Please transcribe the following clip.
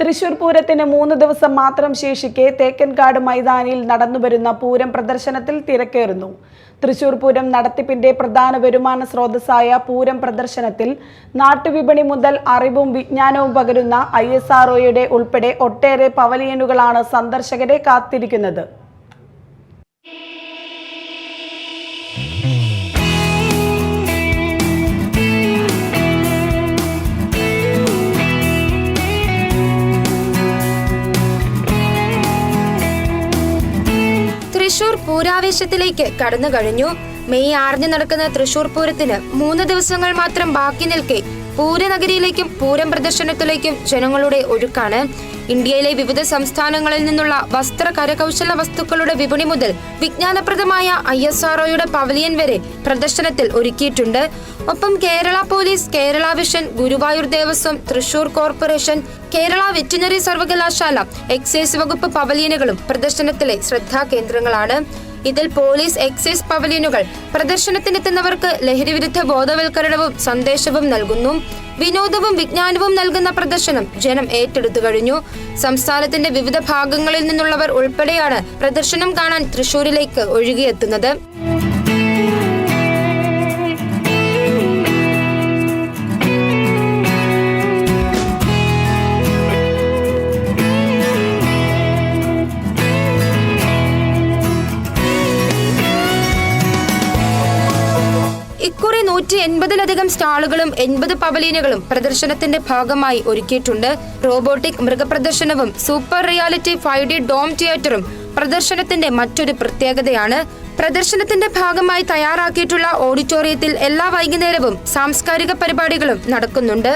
തൃശൂർ പൂരത്തിന് മൂന്ന് ദിവസം മാത്രം ശേഷിക്കെ തേക്കൻകാട് മൈതാനിയിൽ നടന്നുവരുന്ന പൂരം പ്രദർശനത്തിൽ തിരക്കേറുന്നു. തൃശൂർ പൂരം നടത്തിപ്പിന്റെ പ്രധാന വരുമാന സ്രോതസ്സായ പൂരം പ്രദർശനത്തിൽ നാട്ടുവിപണി മുതൽ അറിവും വിജ്ഞാനവും പകരുന്ന ഐ എസ് ആർ ഉൾപ്പെടെ ഒട്ടേറെ പവലിയനുകളാണ് സന്ദർശകരെ കാത്തിരിക്കുന്നത്. തൃശൂർ പൂരാവേശത്തിലേക്ക് കടന്നു കഴിഞ്ഞു മെയ് ആറിന് നടക്കുന്ന തൃശൂർ പൂരത്തിന് മൂന്ന് ദിവസങ്ങൾ മാത്രം ബാക്കി നിൽക്കെ പൂരനഗരിയിലേക്കും പൂരം പ്രദർശനത്തിലേക്കും ജനങ്ങളുടെ ഒഴുക്കാണ്. ഇന്ത്യയിലെ വിവിധ സംസ്ഥാനങ്ങളിൽ നിന്നുള്ള വസ്ത്ര കരകൗശല വസ്തുക്കളുടെ വിപണി മുതൽ വിജ്ഞാനപ്രദമായ ഐ എസ് പവലിയൻ വരെ പ്രദർശനത്തിൽ ഒരുക്കിയിട്ടുണ്ട്. ഒപ്പം Kerala police Kerala vision Guruvayur Devaswom Thrissur corporation Kerala veterinary സർവകലാശാല എക്സൈസ് വകുപ്പ് പവലിയനുകളും പ്രദർശനത്തിലെ ശ്രദ്ധാകേന്ദ്രങ്ങളാണ്. ഇതിൽ പോലീസ് എക്സൈസ് പവലിയനുകൾ പ്രദർശനത്തിനെത്തുന്നവർക്ക് ലഹരിവിരുദ്ധ ബോധവൽക്കരണവും സന്ദേശവും നൽകുന്നു. വിനോദവും വിജ്ഞാനവും നൽകുന്ന പ്രദർശനം ജനം ഏറ്റെടുത്തു കഴിഞ്ഞു. സംസ്ഥാനത്തിന്റെ വിവിധ ഭാഗങ്ങളിൽ നിന്നുള്ളവർ ഉൾപ്പെടെയാണ് പ്രദർശനം കാണാൻ തൃശൂരിലേക്ക് ഒഴുകിയെത്തുന്നത്. ഇക്കുറി നൂറ്റി എൺപതിലധികം സ്റ്റാളുകളും എൺപത് പവലീനുകളും പ്രദർശനത്തിന്റെ ഭാഗമായി ഒരുക്കിയിട്ടുണ്ട്. Robotic മൃഗപ്രദർശനവും super reality five D dome തിയേറ്ററും പ്രദർശനത്തിന്റെ മറ്റൊരു പ്രത്യേകതയാണ്. പ്രദർശനത്തിന്റെ ഭാഗമായി തയ്യാറാക്കിയിട്ടുള്ള ഓഡിറ്റോറിയത്തിൽ എല്ലാ വൈകുന്നേരവും സാംസ്കാരിക പരിപാടികളും നടക്കുന്നുണ്ട്.